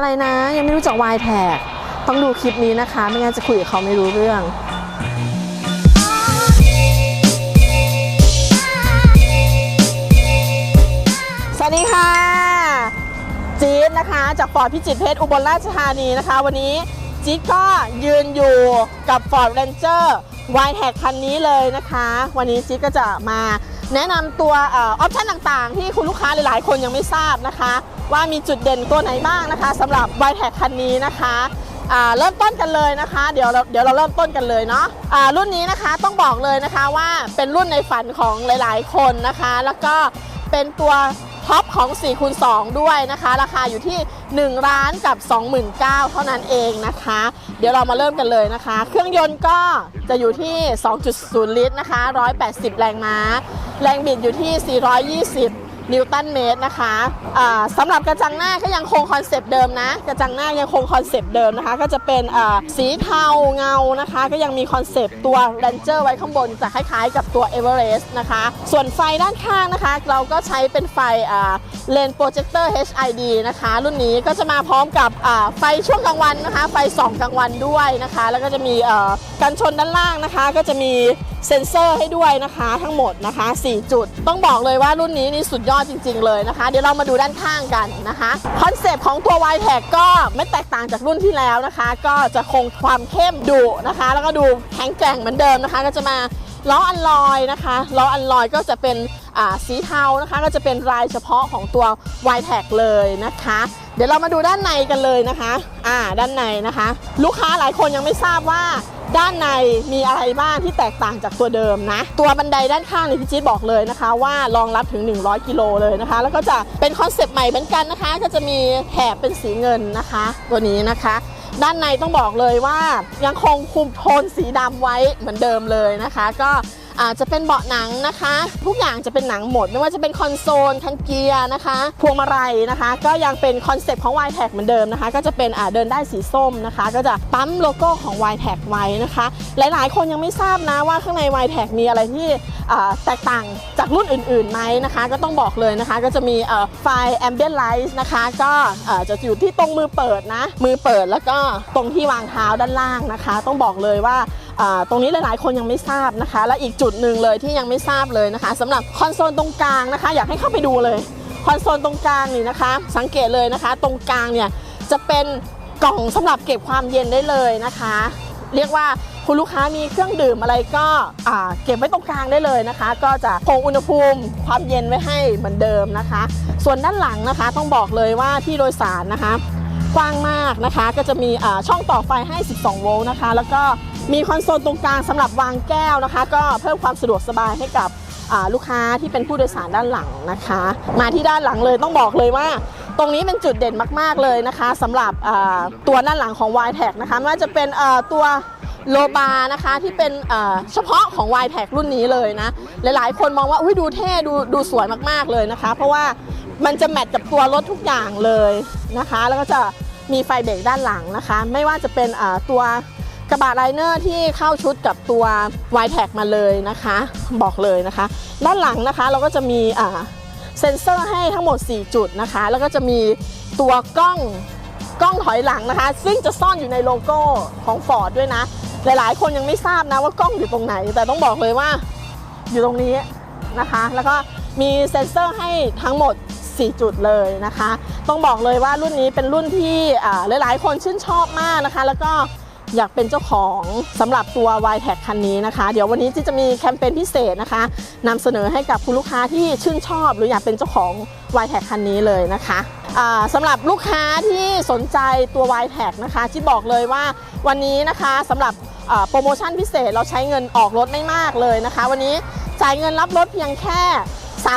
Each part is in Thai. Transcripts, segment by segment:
อะไรนะ ยังไม่รู้จักวายแท็กต้องดูคลิปนี้นะคะ ไม่งั้นจะคุยกับเขาไม่รู้เรื่องสวัสดีค่ะจี๊ดนะคะ จากฟอร์ดพิจิตรเพชรอุบลราชธานีนะคะ วันนี้จี๊ดก็ยืนอยู่กับ Ford Ranger y t a g คันนี้เลยนะคะ วันนี้จี๊ดก็จะมาแนะนำตัวเออออปชันต่างๆ ที่คุณลูกค้าหลายๆ คนยังไม่ทราบนะคะ ว่ามีจุดเด่นตัวไหนบ้างนะคะสำหรับ y t a g คันนี้นะคะเริ่มต้นกันเลยนะคะ เดี๋ยวเราเดี๋ยวเราเริ่มต้นกันเลยเนาะอ่ารุ่นนี้นะคะต้องบอกเลยนะคะว่าเป็นรุ่นในฝันของหลาย ๆ คนนะคะ แล้วก็เป็นตัวท็อปของ4คูณ2ด้วยนะคะ ราคาอยู่ที่ 1 ล้านกับ 29,000 เท่านั้นเองนะคะ เดี๋ยวเรามาเริ่มกันเลยนะคะ เครื่องยนต์ก็จะอยู่ที่ 2.0 ลิตรนะคะ 180 แรงม้า แรงบิดอยู่ที่ 420 นิวตันเมตรนะคะสำหรับกระจังหน้าก็ยังคงคอนเซปต์เดิมนะ กระจังหน้ายังคงคอนเซปต์เดิมนะคะ ก็จะเป็นสีเทาเงานะคะ ก็ยังมีคอนเซปต์ตัว Ranger ไว้ข้างบนจะคล้ายๆ กับตัว Everest นะคะ ส่วนไฟด้านข้างนะคะ เราก็ใช้เป็นไฟเลนโปรเจคเตอร์ HID นะคะ รุ่นนี้ก็จะมาพร้อมกับไฟช่วงกลางวันนะคะ ไฟส่องกลางวันด้วยนะคะ แล้วก็จะมีกันชนด้านล่างนะคะ ก็จะมีเซ็นเซอร์ให้ด้วยนะคะทั้งหมดนะคะ 4 จุด ต้องบอกเลยว่ารุ่นนี้นี่สุดยอดจริง ๆ เลยนะคะ เดี๋ยวเรามาดูด้านข้างกันนะคะคอนเซปต์ของตัว y t a g ก็ไม่แตกต่างจากรุ่นที่แล้วนะคะ ก็จะคงความเข้มดุนะคะ แล้วก็ดูแข็งแกร่งเหมือนเดิมนะคะ ก็จะมาล้ออันลอยนะคะล้ออันลอยก็จะเป็นสีเทานะคะ ก็จะเป็นลายเฉพาะของตัว y t a g เลยนะคะ เดี๋ยวเรามาดูด้านในกันเลยนะคะอ่าด้านในนะคะ ลูกค้าหลายคนยังไม่ทราบว่า ด้านในมีอะไรบ้างที่แตกต่างจากตัวเดิมนะ ตัวบันไดด้านข้างนี่พี่จี๊ดบอกเลยนะคะ ว่ารองรับถึง 100 กิโลเลยนะคะ แล้วก็จะเป็นคอนเซปต์ใหม่เหมือนกันนะคะ ก็จะมีแถบเป็นสีเงินนะคะ ตัวนี้นะคะด้านในต้องบอกเลยว่ายังคงคุมโทนสีดำไว้เหมือนเดิมเลยนะคะ ก็ จจะเป็นเบาะหนังนะคะ ทุกอย่างจะเป็นหนังหมด ไม่ว่าจะเป็นคอนโซลคันเกียร์นะคะ พวงมาลัยนะคะ ก็ยังเป็นคอนเซปต์ของ y t a g เหมือนเดิมนะคะ ก็จะเป็นเดินได้สีส้มนะคะ ก็จะปั๊มโลโก้ของ y t a g ไว้นะคะ หลายๆ คนยังไม่ทราบนะว่าข้างใน y t a g มีอะไรที่แตกต่างจากรุ่นอื่นๆไหมนะคะ ก็ต้องบอกเลยนะคะ ก็จะมีเอ่อไฟ ambient light นะคะก็จะอยู่ที่ตรงมือเปิดนะมือเปิดแล้วก็ตรงที่วางเท้าด้านล่างนะคะ ต้องบอกเลยว่า ตรงนี้หลายๆ คนยังไม่ทราบนะคะ และอีกจุดหนึ่งเลยที่ยังไม่ทราบเลยนะคะสำหรับคอนโซลตรงกลางนะคะ อยากให้เข้าไปดูเลยคอนโซลตรงกลางนี่นะคะ สังเกตเลยนะคะ ตรงกลางเนี่ยจะเป็นกล่องสำหรับเก็บความเย็นได้เลยนะคะ เรียกว่าคุณลูกค้ามีเครื่องดื่มอะไรก็เก็บไว้ตรงกลางได้เลยนะคะ ก็จะคงอุณหภูมิความเย็นไว้ให้เหมือนเดิมนะคะ ส่วนด้านหลังนะคะต้องบอกเลยว่าที่โดยสารนะคะ กว้างมากนะคะ ก็จะมีช่องต่อไฟให้ 12 โวลต์นะคะ แล้วก็ มีคอนโซลตรงกลางสำหรับวางแก้วนะคะ ก็เพิ่มความสะดวกสบายให้กับลูกค้าที่เป็นผู้โดยสารด้านหลังนะคะ มาที่ด้านหลังเลยต้องบอกเลยว่า ตรงนี้เป็นจุดเด่นมาก ๆ เลยนะคะสำหรับตัวด้านหลังของ y t a g นะคะไม่ว่าจะเป็นตัวโลบานะคะที่เป็นเฉพาะของ y t a g รุ่นนี้เลยนะ หลายๆ คนมองว่าอุ้ยดูเท่ดูดูสวยมากๆเลยนะคะ เพราะว่ามันจะแมทกับตัวรถทุกอย่างเลยนะคะ แล้วก็จะมีไฟเบรกด้านหลังนะคะ ไม่ว่าจะเป็นตัว กระบะไลเนอร์ที่เข้าชุดกับตัว y t a g มาเลยนะคะ บอกเลยนะคะ ด้านหลังนะคะเราก็จะมีเซ็นเซอร์ให้ทั้งหมด 4 จุดนะคะ แล้วก็จะมีตัวกล้องกล้องถอยหลังนะคะ ซึ่งจะซ่อนอยู่ในโลโก้ของ Ford ด้วยนะ หลายๆ คนยังไม่ทราบนะว่ากล้องอยู่ตรงไหน แต่ต้องบอกเลยว่าอยู่ตรงนี้นะคะ แล้วก็มีเซ็นเซอร์ให้ทั้งหมด 4 จุดเลยนะคะ ต้องบอกเลยว่ารุ่นนี้เป็นรุ่นที่อ่าหลายๆ คนชื่นชอบมากนะคะ แล้วก็ อยากเป็นเจ้าของสำหรับตัว y t a g คันนี้นะคะ เดี๋ยววันนี้ที่จะมีแคมเปญพิเศษนะคะนำเสนอให้กับคุณลูกค้าที่ชื่นชอบ หรืออยากเป็นเจ้าของ y t a g คันนี้เลยนะคะสำหรับลูกค้าที่สนใจตัว y t a g นะคะที่บอกเลยว่าวันนี้นะคะสำหรับโปรโมชั่นพิเศษเราใช้เงินออกรถไม่มากเลยนะคะ วันนี้จ่ายเงินรับรถเพียงแค่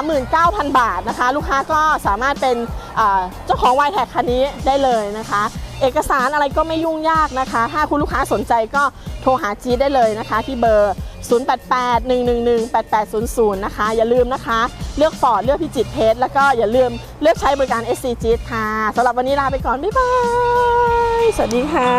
39,000 บาทนะคะ ลูกค้าก็สามารถเป็นเจ้าของ y t a g คันนี้ได้เลยนะคะ เอกสารอะไรก็ไม่ยุ่งยากนะคะ ถ้าคุณลูกค้าสนใจก็โทรหาจีได้เลยนะคะ ที่เบอร์ 0881118800 นะคะ อย่าลืมนะคะ เลือกฟอร์ดเลือกพิจิตรเพชรแล้วก็อย่าลืมเลือกใช้บริการ SC จีค่ะสำหรับวันนี้ลาไปก่อน บ๊ายบาย สวัสดีค่ะ